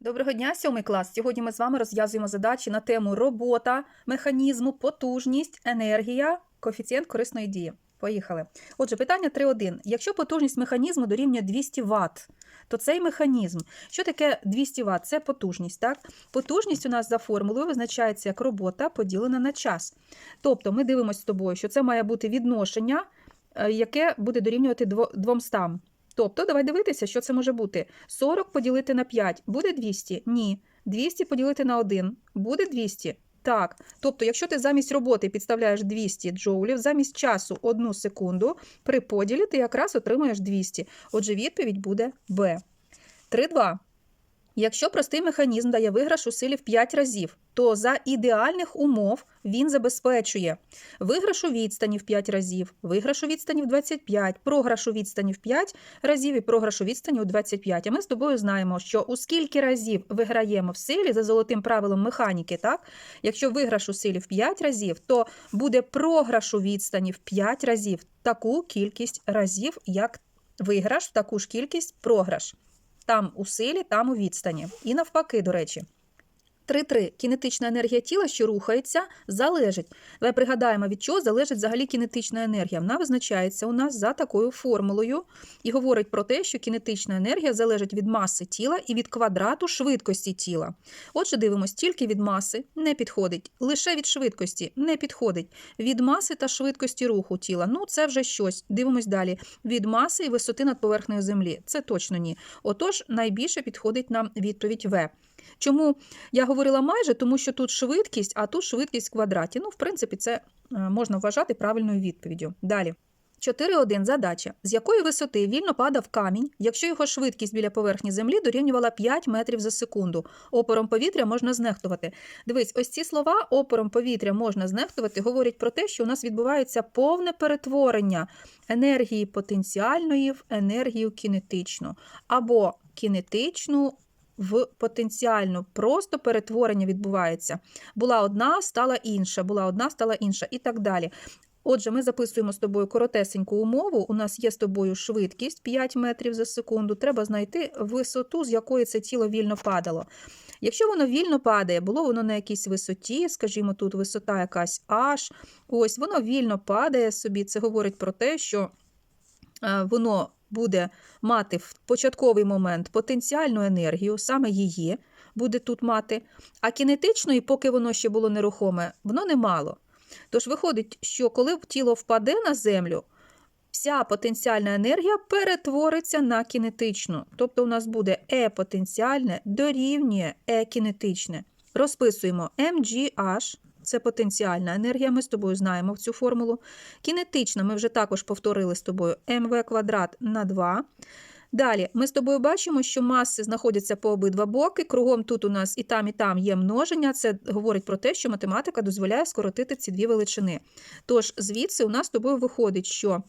Доброго дня, сьомий клас. Сьогодні ми з вами розв'язуємо задачі на тему робота механізму, потужність, енергія, коефіцієнт корисної дії. Поїхали. Отже, питання 3.1. Якщо потужність механізму дорівнює 200 Вт, то цей механізм, що таке 200 Вт? Це потужність. Так? Потужність у нас за формулою визначається як робота поділена на час. Тобто ми дивимося з тобою, що це має бути відношення, е, яке буде дорівнювати дво- 200. Тобто, давай дивитися, що це може бути. 40 поділити на 5 буде 200? Ні. 200 поділити на 1 буде 200? Так. Тобто, якщо ти замість роботи підставляєш 200 джоулів, замість часу 1 секунду, при поділі ти якраз отримаєш 200. Отже, відповідь буде Б. 3.2. Якщо простий механізм дає виграш у силі в 5 разів, то за ідеальних умов він забезпечує виграш у відстані в 5 разів, виграш у відстані в 25, програш у відстані в 5 разів і програш у відстані у 25. А ми з тобою знаємо, що у скільки разів виграємо в силі за золотим правилом механіки, так? Якщо виграш у силі в 5 разів, то буде програш у відстані в 5 разів таку кількість разів, як виграш, в таку ж кількість програш. Там у силі, там у відстані. І навпаки, до речі. 3.3. Кінетична енергія тіла, що рухається, залежить. Давай пригадаємо, від чого залежить взагалі кінетична енергія. Вона визначається у нас за такою формулою і говорить про те, що кінетична енергія залежить від маси тіла і від квадрату швидкості тіла. Отже, дивимось, тільки від маси не підходить, лише від швидкості не підходить. Від маси та швидкості руху тіла. Ну, це вже щось. Дивимось далі. Від маси і висоти над поверхнею землі. Це точно ні. Отож, найбільше підходить нам відповідь В. Чому я говорила майже, тому що тут швидкість, а тут швидкість в квадраті. Ну, в принципі, це е, можна вважати правильною відповіддю. Далі. 4.1. Задача. З якої висоти вільно падав камінь, якщо його швидкість біля поверхні землі дорівнювала 5 метрів за секунду. Опором повітря можна знехтувати. Дивись, ось ці слова опором повітря можна знехтувати, говорять про те, що у нас відбувається повне перетворення енергії потенціальної в енергію кінетичну або кінетичну в потенціальну. Просто перетворення відбувається. Була одна, стала інша, була одна, стала інша і так далі. Отже, ми записуємо з тобою коротесеньку умову. У нас є з тобою швидкість 5 метрів за секунду. Треба знайти висоту, з якої це тіло вільно падало. Якщо воно вільно падає, було воно на якійсь висоті, скажімо, тут висота якась H, ось воно вільно падає собі. Це говорить про те, що е, воно буде мати в початковий момент потенціальну енергію, саме її буде тут мати, а кінетичної, поки воно ще було нерухоме, воно не мало. Тож виходить, що коли тіло впаде на землю, вся потенціальна енергія перетвориться на кінетичну. Тобто у нас буде Е потенціальне дорівнює Е кінетичне. Розписуємо mgh, це потенціальна енергія, ми з тобою знаємо цю формулу. Кінетична ми вже також повторили з тобою МВ квадрат на 2. Далі ми з тобою бачимо, що маси знаходяться по обидва боки. Кругом тут у нас і там, і там є множення. Це говорить про те, що математика дозволяє скоротити ці дві величини. Тож звідси у нас з тобою виходить, що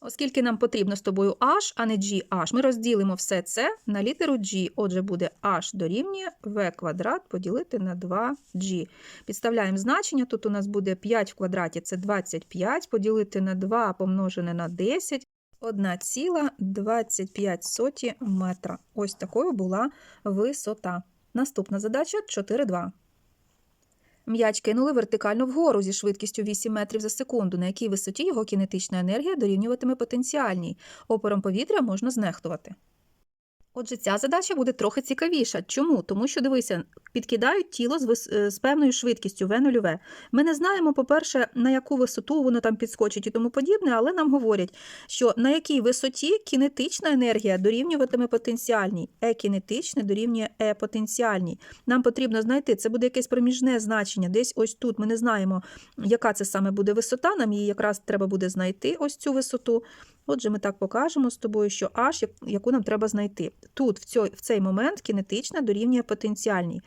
оскільки нам потрібно з тобою H, а не GH, ми розділимо все це на літеру G. Отже, буде H дорівнює V квадрат поділити на 2G. Підставляємо значення. Тут у нас буде 5 в квадраті, це 25, поділити на 2 помножене на 10. 1,25 метра. Ось такою була висота. Наступна задача 4,2. М'яч кинули вертикально вгору зі швидкістю 8 метрів за секунду, на якій висоті його кінетична енергія дорівнюватиме потенціальній. Опором повітря можна знехтувати. Отже, ця задача буде трохи цікавіша. Чому? Тому що, дивися, підкидають тіло з, вис... е, з певною швидкістю v 0 v Ми не знаємо, по-перше, на яку висоту воно там підскочить і тому подібне, але нам говорять, що на якій висоті кінетична енергія дорівнюватиме потенціальній, е кінетичне дорівнює е потенціальній. Нам потрібно знайти, це буде якесь проміжне значення, десь ось тут. Ми не знаємо, яка це саме буде висота, нам її якраз треба буде знайти ось цю висоту. Отже, ми так покажемо з тобою, що H, яку нам треба знайти. Тут, в цей, в цей момент, кінетична дорівнює потенціальній.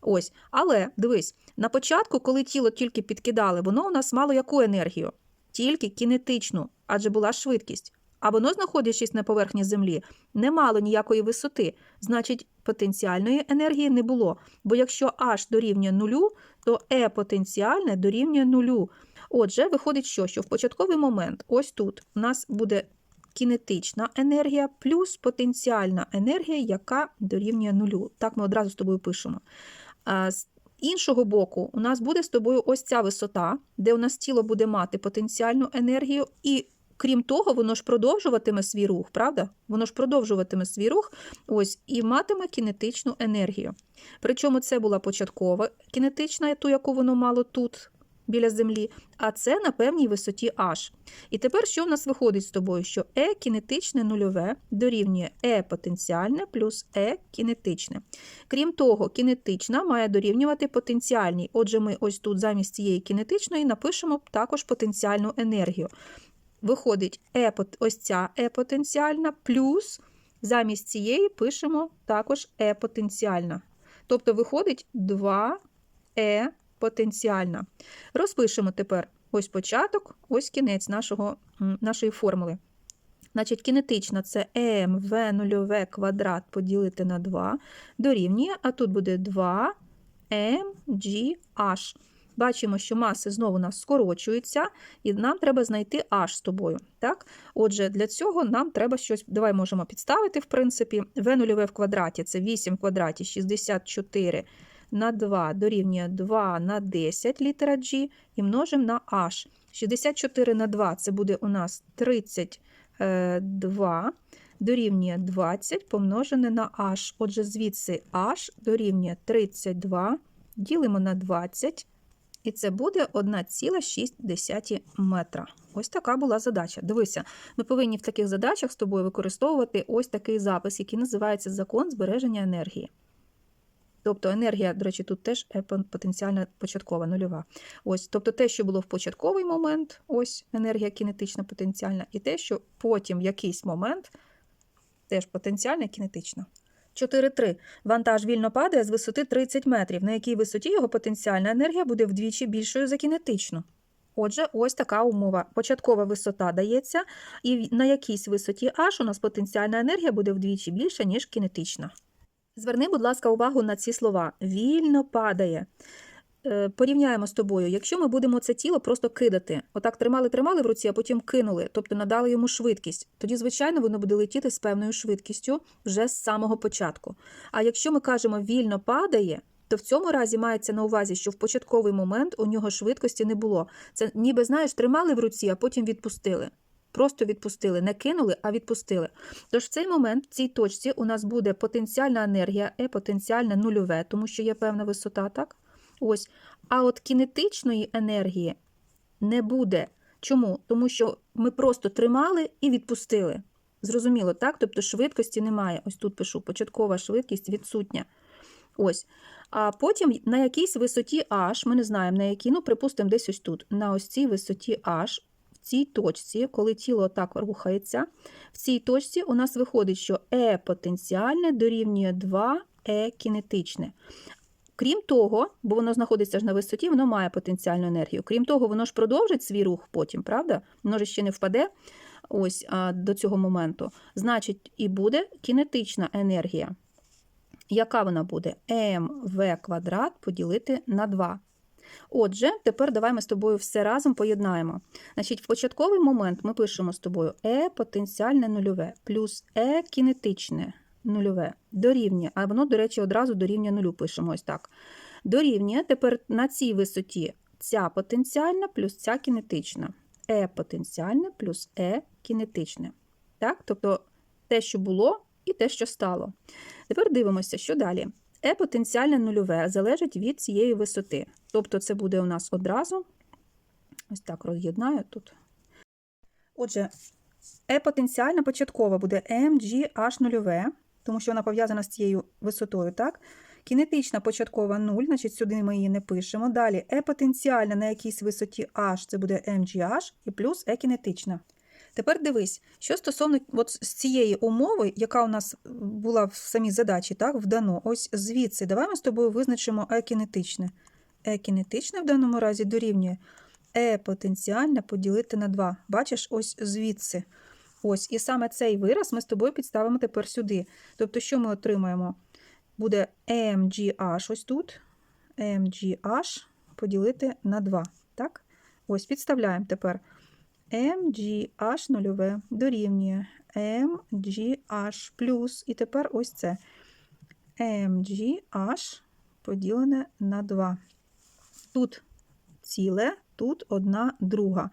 Ось, але дивись, на початку, коли тіло тільки підкидали, воно у нас мало яку енергію? Тільки кінетичну, адже була швидкість. А воно, знаходячись на поверхні землі, не мало ніякої висоти, значить, потенціальної енергії не було. Бо якщо H дорівнює нулю, то E потенціальне дорівнює нулю. Отже, виходить, що, що в початковий момент, ось тут, у нас буде кінетична енергія плюс потенціальна енергія, яка дорівнює нулю. Так ми одразу з тобою пишемо. З іншого боку, у нас буде з тобою ось ця висота, де у нас тіло буде мати потенціальну енергію, і крім того, воно ж продовжуватиме свій рух, правда? Воно ж продовжуватиме свій рух ось, і матиме кінетичну енергію. Причому це була початкова кінетична, ту, яку воно мало тут. Біля землі, а це на певній висоті H. І тепер що в нас виходить з тобою? Що E кінетичне нульове дорівнює E потенціальне плюс E кінетичне. Крім того, кінетична має дорівнювати потенціальній. Отже, ми ось тут замість цієї кінетичної напишемо також потенціальну енергію. Виходить пот- ось ця E потенціальна плюс замість цієї пишемо також E потенціальна. Тобто виходить 2E потенціальна. Розпишемо тепер ось початок, ось кінець нашого, нашої формули. Значить, кінетична це mv нульове квадрат поділити на 2 дорівнює, а тут буде 2 mgh. Бачимо, що маси знову у нас скорочуються, і нам треба знайти h з тобою. Так? Отже, для цього нам треба щось, давай можемо підставити, в принципі, v нульове в квадраті це 8 в квадраті 64 на 2 дорівнює 2 на 10 літера G і множимо на h. 64 на 2 це буде у нас 32 дорівнює 20 помножене на h. Отже, звідси h дорівнює 32, ділимо на 20, і це буде 1,6 метра. Ось така була задача. Дивися, ми повинні в таких задачах з тобою використовувати ось такий запис, який називається закон збереження енергії. Тобто енергія, до речі, тут теж е, потенціальна початкова нульова. Ось, тобто те, що було в початковий момент, ось енергія кінетична потенціальна, і те, що потім в якийсь момент теж потенціальна кінетична. 4.3. Вантаж вільно падає з висоти 30 метрів, на якій висоті його потенціальна енергія буде вдвічі більшою за кінетичну. Отже, ось така умова. Початкова висота дається, і на якійсь висоті H у нас потенціальна енергія буде вдвічі більша, ніж кінетична. Зверни, будь ласка, увагу на ці слова. Вільно падає. Е, Порівняємо з тобою, якщо ми будемо це тіло просто кидати, отак тримали-тримали в руці, а потім кинули, тобто надали йому швидкість, тоді, звичайно, воно буде летіти з певною швидкістю вже з самого початку. А якщо ми кажемо вільно падає, то в цьому разі мається на увазі, що в початковий момент у нього швидкості не було. Це ніби, знаєш, тримали в руці, а потім відпустили. Просто відпустили, не кинули, а відпустили. Тож в цей момент, в цій точці, у нас буде потенціальна енергія, е потенціальне нульове, тому що є певна висота, так? Ось. А от кінетичної енергії не буде. Чому? Тому що ми просто тримали і відпустили. Зрозуміло, так? Тобто швидкості немає. Ось тут пишу, початкова швидкість відсутня. Ось. А потім на якійсь висоті H, ми не знаємо на якій, ну, припустимо, десь ось тут, на ось цій висоті H, цій точці, коли тіло так рухається, в цій точці у нас виходить, що E потенціальне дорівнює 2 E кінетичне. Крім того, бо воно знаходиться ж на висоті, воно має потенціальну енергію. Крім того, воно ж продовжить свій рух потім, правда? Воно ж ще не впаде ось а, до цього моменту. Значить, і буде кінетична енергія. Яка вона буде? mv квадрат поділити на 2. Отже, тепер давай ми з тобою все разом поєднаємо. Значить, в початковий момент ми пишемо з тобою E потенціальне нульове плюс E кінетичне нульове дорівнює, а воно, до речі, одразу дорівнює нулю пишемо ось так. Дорівнює тепер на цій висоті ця потенціальна плюс ця кінетична. E потенціальне плюс E кінетичне. Так? Тобто те, що було, і те, що стало. Тепер дивимося, що далі. E потенціальне нульове залежить від цієї висоти. Тобто це буде у нас одразу. Ось так роз'єднаю тут. Отже, E потенціальна початкова буде mgh нульове, тому що вона пов'язана з цією висотою, так? Кінетична початкова 0, значить сюди ми її не пишемо. Далі E потенціальна на якійсь висоті h, це буде mgh, і плюс E кінетична. Тепер дивись, що стосовно от з цієї умови, яка у нас була в самій задачі, так, вдано, ось звідси, давай ми з тобою визначимо E кінетичне. E кінетичне в даному разі дорівнює E потенціальне поділити на 2. Бачиш, ось звідси. Ось, і саме цей вираз ми з тобою підставимо тепер сюди. Тобто, що ми отримаємо? Буде mgh ось тут. mgh поділити на 2. Так? Ось, підставляємо тепер mgh нульове дорівнює mgh плюс, і тепер ось це mgh поділене на 2. Тут ціле, тут одна друга.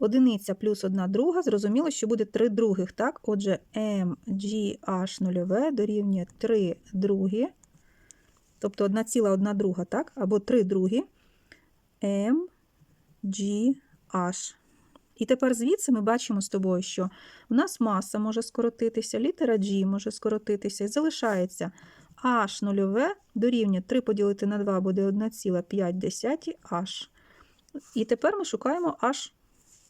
Одиниця плюс одна друга, зрозуміло, що буде 3 других, так? Отже, mgh нульове дорівнює 3 другі, тобто 1 ціла 1 друга, так? Або 3 другі mgh. І тепер звідси ми бачимо з тобою, що у нас маса може скоротитися, літера G може скоротитися, і залишається h нульове дорівнює 3 поділити на 2 буде 1,5 h. І тепер ми шукаємо h.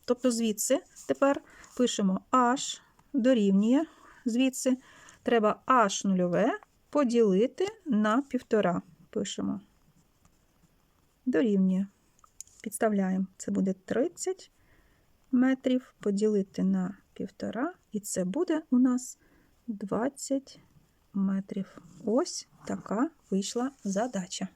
Тобто звідси тепер пишемо h дорівнює, звідси треба h нульове поділити на 1,5. Пишемо. Дорівнює. Підставляємо. Це буде 30 метрів поділити на 1,5, і це буде у нас 20 метрів. Ось така вийшла задача.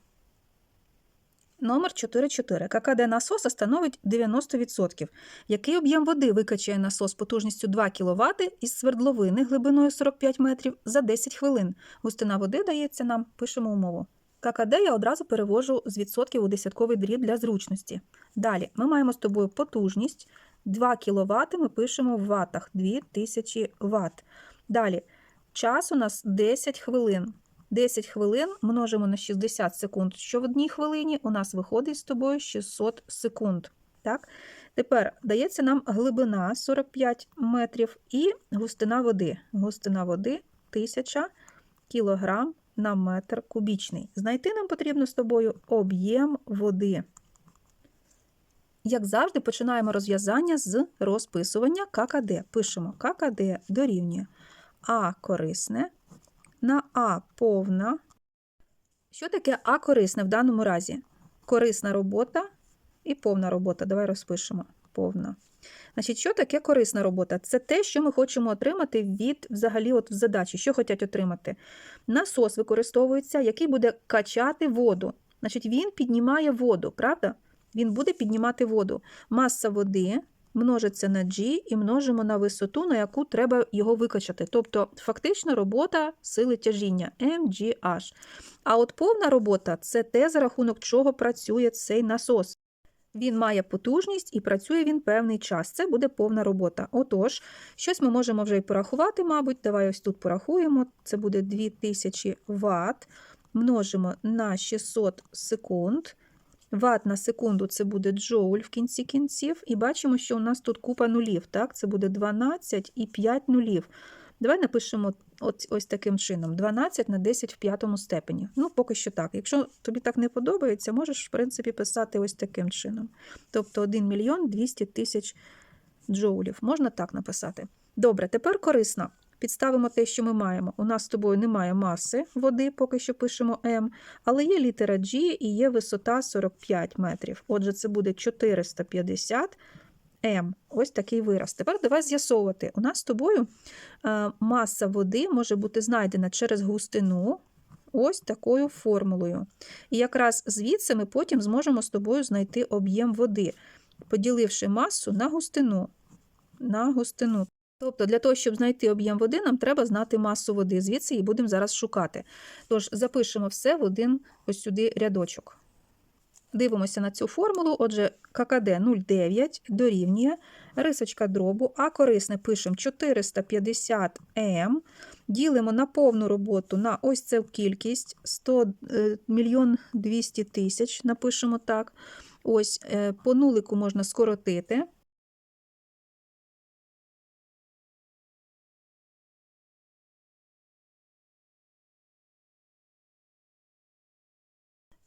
Номер 4.4. ККД насоса становить 90%. Який об'єм води викачає насос потужністю 2 кВт із свердловини глибиною 45 метрів за 10 хвилин? Густина води дається нам, пишемо умову. ККД я одразу перевожу з відсотків у десятковий дріб для зручності. Далі ми маємо з тобою потужність 2 кВт, ми пишемо в ватах 2000 Вт. Далі час у нас 10 хвилин. 10 хвилин множимо на 60 секунд. Що в одній хвилині у нас виходить з тобою 600 секунд. Так? Тепер дається нам глибина 45 метрів і густина води. Густина води 1000 кг на метр кубічний. Знайти нам потрібно з тобою об'єм води. Як завжди, починаємо розв'язання з розписування ККД. Пишемо ККД дорівнює А корисне на А повна. Що таке А корисне в даному разі? Корисна робота і повна робота. Давай розпишемо. Повна. Значить, що таке корисна робота? Це те, що ми хочемо отримати від взагалі от в задачі. Що хочуть отримати? Насос використовується, який буде качати воду. Значить, він піднімає воду, правда? Він буде піднімати воду. Маса води множиться на G і множимо на висоту, на яку треба його викачати. Тобто, фактично робота сили тяжіння MGH. А от повна робота це те, за рахунок чого працює цей насос. Він має потужність і працює він певний час. Це буде повна робота. Отож, щось ми можемо вже й порахувати, мабуть. Давай ось тут порахуємо. Це буде 2000 Вт. Множимо на 600 секунд. Ват на секунду це буде джоуль в кінці кінців. І бачимо, що у нас тут купа нулів. Так? Це буде 12 і 5 нулів. Давай напишемо ось, ось таким чином: 12 на 10 в п'ятому степені. Ну, поки що так. Якщо тобі так не подобається, можеш, в принципі, писати ось таким чином. Тобто 1 мільйон 200 тисяч джоулів. Можна так написати. Добре, тепер корисно. Підставимо те, що ми маємо. У нас з тобою немає маси води, поки що пишемо М, але є літера G і є висота 45 метрів. Отже, це буде 450 М. Ось такий вираз. Тепер давай з'ясовувати. У нас з тобою е, маса води може бути знайдена через густину. Ось такою формулою. І якраз звідси ми потім зможемо з тобою знайти об'єм води, поділивши масу на густину. На густину. Тобто, для того, щоб знайти об'єм води, нам треба знати масу води. Звідси її будемо зараз шукати. Тож, запишемо все в один ось сюди рядочок. Дивимося на цю формулу. Отже, ККД 0,9 дорівнює рисочка дробу, а корисне пишемо 450 М. Ділимо на повну роботу на ось цю кількість 100 мільйон 200 тисяч, напишемо так. Ось е, по нулику можна скоротити.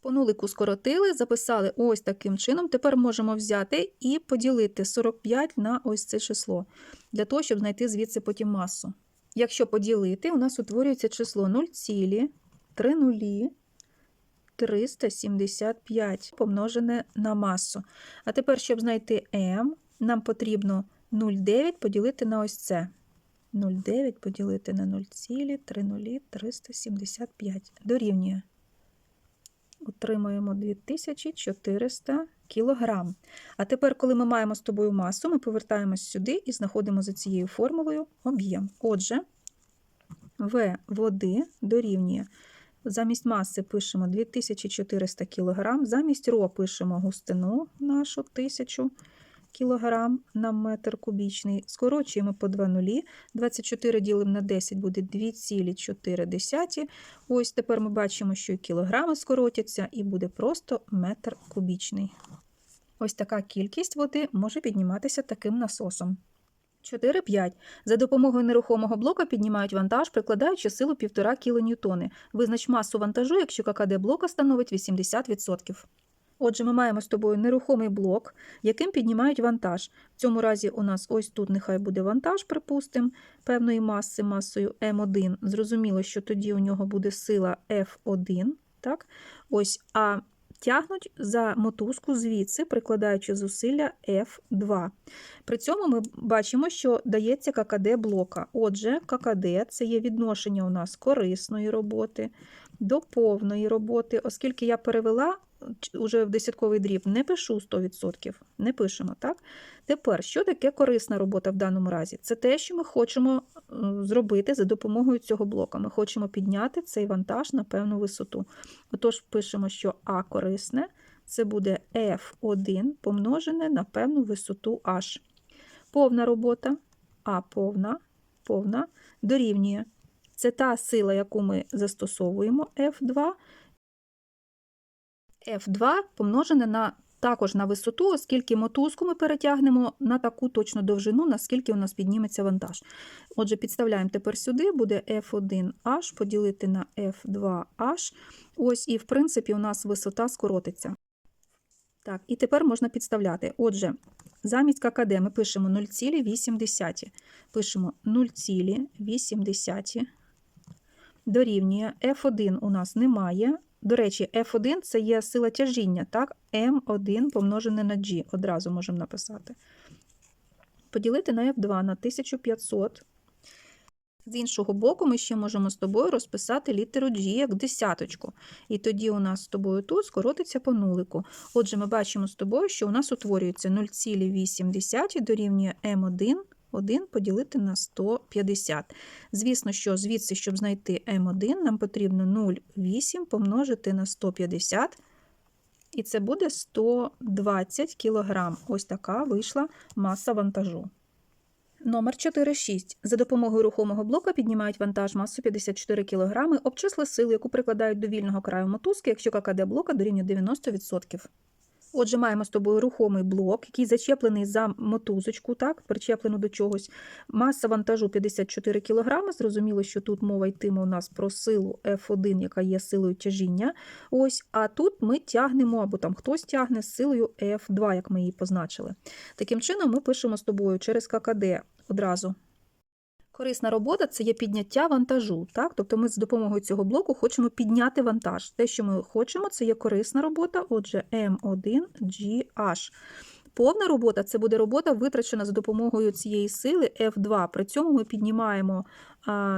По нулику скоротили, записали ось таким чином. Тепер можемо взяти і поділити 45 на ось це число, для того, щоб знайти звідси потім масу. Якщо поділити, у нас утворюється число 0,375 помножене на масу. А тепер, щоб знайти m, нам потрібно 0,9 поділити на ось це. 0,9 поділити на 0,30375 дорівнює. Отримаємо 2400 кг. А тепер, коли ми маємо з тобою масу, ми повертаємось сюди і знаходимо за цією формулою об'єм. Отже, В води дорівнює. Замість маси пишемо 2400 кг, замість ро пишемо густину нашу 1000 кг на метр кубічний. Скорочуємо по 2 нулі. 24 ділимо на 10 буде 2,4. Ось тепер ми бачимо, що і кілограми скоротяться, і буде просто метр кубічний. Ось така кількість води може підніматися таким насосом. 4-5. За допомогою нерухомого блока піднімають вантаж, прикладаючи силу 1,5 кН. Визнач масу вантажу, якщо ККД блока становить 80%. Отже, ми маємо з тобою нерухомий блок, яким піднімають вантаж. В цьому разі у нас ось тут нехай буде вантаж, припустимо, певної маси масою М1. Зрозуміло, що тоді у нього буде сила F1. Так? Ось, а тягнуть за мотузку звідси, прикладаючи зусилля F2. При цьому ми бачимо, що дається ККД блока. Отже, ККД це є відношення у нас корисної роботи до повної роботи, оскільки я перевела уже в десятковий дріб, не пишу 100%, не пишемо, так? Тепер, що таке корисна робота в даному разі? Це те, що ми хочемо зробити за допомогою цього блока. Ми хочемо підняти цей вантаж на певну висоту. Отож, пишемо, що А корисне це буде F1 помножене на певну висоту H. Повна робота, А повна, повна дорівнює. Це та сила, яку ми застосовуємо F2. F2 помножене на також на висоту, оскільки мотузку ми перетягнемо на таку точну довжину, наскільки у нас підніметься вантаж. Отже, підставляємо тепер сюди, буде F1H поділити на F2H. Ось, і, в принципі, у нас висота скоротиться. Так, і тепер можна підставляти. Отже, замість ККД ми пишемо 0,8. Пишемо 0,8 дорівнює F1 у нас немає. До речі, F1 це є сила тяжіння, так? М1 помножене на G. Одразу можемо написати. Поділити на F2 на 1500. З іншого боку, ми ще можемо з тобою розписати літеру G як десяточку. І тоді у нас з тобою тут скоротиться по нулику. Отже, ми бачимо з тобою, що у нас утворюється 0,8 дорівнює М1. 1 поділити на 150. Звісно, що звідси, щоб знайти М1, нам потрібно 0,8 помножити на 150, і це буде 120 кг. Ось така вийшла маса вантажу. Номер 4,6. За допомогою рухомого блока піднімають вантаж масу 54 кг, обчисли силу, яку прикладають до вільного краю мотузки, якщо ККД блока дорівнює 90%. Отже, маємо з тобою рухомий блок, який зачеплений за мотузочку, так, причеплену до чогось. Маса вантажу 54 кг. Зрозуміло, що тут мова йтиме у нас про силу F1, яка є силою тяжіння. Ось, А тут ми тягнемо, або там хтось тягне з силою F2, як ми її позначили. Таким чином, ми пишемо з тобою через ККД одразу. Корисна робота це є підняття вантажу. Так? Тобто ми з допомогою цього блоку хочемо підняти вантаж. Те, що ми хочемо, це є корисна робота, отже, М1GH. Повна робота це буде робота, витрачена за допомогою цієї сили F2. При цьому ми піднімаємо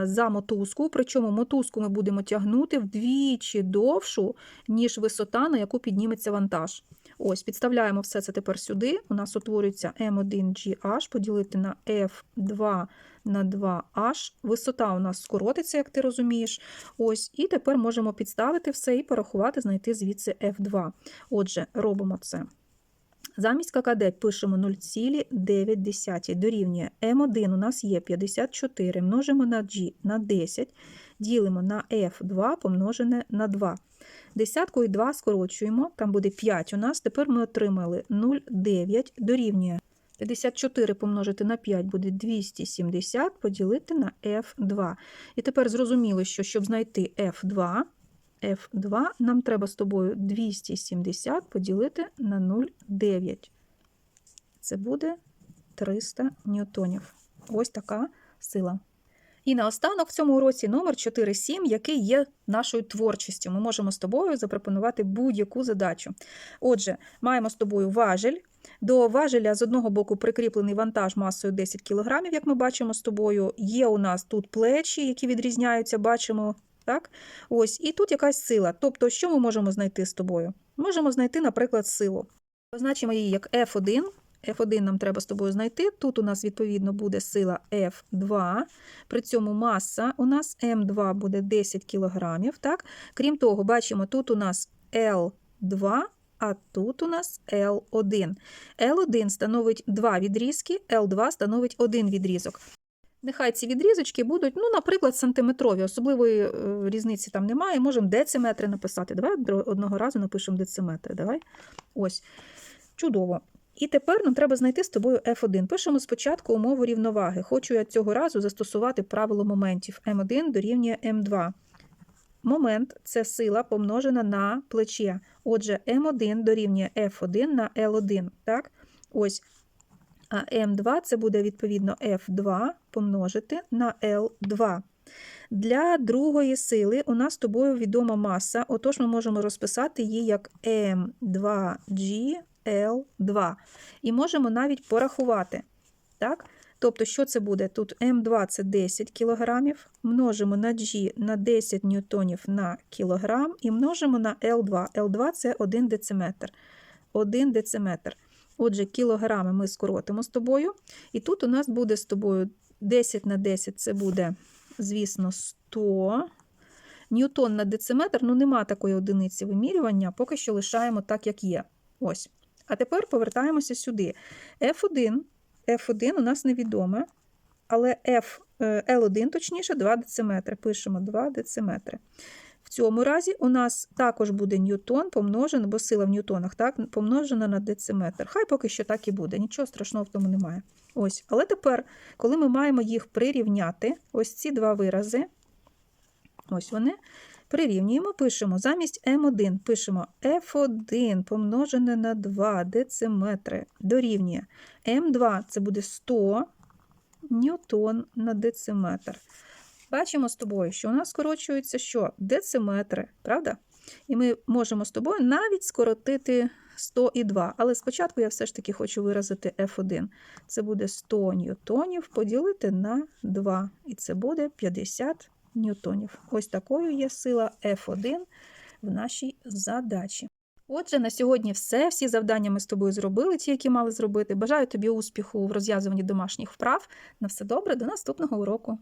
за мотузку, причому мотузку ми будемо тягнути вдвічі довшу, ніж висота, на яку підніметься вантаж. Ось, Підставляємо все це тепер сюди. У нас утворюється M1GH, поділити на F2 на 2H. Висота у нас скоротиться, як ти розумієш. Ось, І тепер можемо підставити все і порахувати, знайти звідси F2. Отже, робимо це. Замість ККД пишемо 0,9 дорівнює М1 у нас є 54, множимо на G на 10, ділимо на F2 помножене на 2. Десятку і 2 скорочуємо, там буде 5 у нас. Тепер ми отримали 0,9 дорівнює 54 помножити на 5 буде 270 поділити на F2. І тепер зрозуміло, що щоб знайти F2, F2 нам треба з тобою 270 поділити на 0,9. Це буде 300 ньютонів. Ось така сила. І наостанок в цьому уроці номер 4.7, який є нашою творчістю. Ми можемо з тобою запропонувати будь-яку задачу. Отже, маємо з тобою важель. До важеля з одного боку прикріплений вантаж масою 10 кг, як ми бачимо з тобою. Є у нас тут плечі, які відрізняються, бачимо Так? Ось, і тут якась сила. Тобто, що ми можемо знайти з тобою? Можемо знайти, наприклад, силу. Позначимо її як F1. F1 нам треба з тобою знайти. Тут у нас, відповідно, буде сила F2. При цьому маса у нас М2 буде 10 кг. Крім того, бачимо, тут у нас L2, а тут у нас L1. L1 становить 2 відрізки, L2 становить 1 відрізок. Нехай ці відрізочки будуть, ну, наприклад, сантиметрові, особливої е, різниці там немає. Можемо дециметри написати. Давай одного разу напишемо дециметри. Давай. Ось. Чудово. І тепер нам треба знайти з тобою F1. Пишемо спочатку умову рівноваги. Хочу я цього разу застосувати правило моментів. М1 дорівнює М2. Момент це сила помножена на плече. Отже, М1 дорівнює F1 на L1. Так? Ось. А М2 це буде відповідно F2 помножити на L2. Для другої сили у нас з тобою відома маса, отож ми можемо розписати її як M2GL2. І можемо навіть порахувати. Так? Тобто, що це буде? Тут М2 це 10 кг, множимо на G на 10 ньютонів на кілограм і множимо на L2. L2 це 1 дециметр. 1 дециметр. Отже, кілограми ми скоротимо з тобою. І тут у нас буде з тобою 10 на 10 це буде, звісно, 100. Ньютон на дециметр, ну нема такої одиниці вимірювання, поки що лишаємо так, як є. Ось. А тепер повертаємося сюди. F1, F1 у нас невідоме, але F, е, L1, точніше, 2 дециметри. Пишемо 2 дециметри. В цьому разі у нас також буде ньютон помножено, бо сила в ньютонах, так, помножена на дециметр. Хай поки що так і буде, нічого страшного в тому немає. Ось. Але тепер, коли ми маємо їх прирівняти, ось ці два вирази, ось вони, прирівнюємо, пишемо замість М1 пишемо F1 помножене на 2 дециметри дорівнює М2 це буде 100 ньютон на дециметр. Бачимо з тобою, що у нас скорочується що? Дециметри, правда? І ми можемо з тобою навіть скоротити 100 і 2. Але спочатку я все ж таки хочу виразити F1. Це буде 100 ньютонів поділити на 2. І це буде 50 ньютонів. Ось такою є сила F1 в нашій задачі. Отже, на сьогодні все. Всі завдання ми з тобою зробили, ті, які мали зробити. Бажаю тобі успіху в розв'язуванні домашніх вправ. На все добре, до наступного уроку.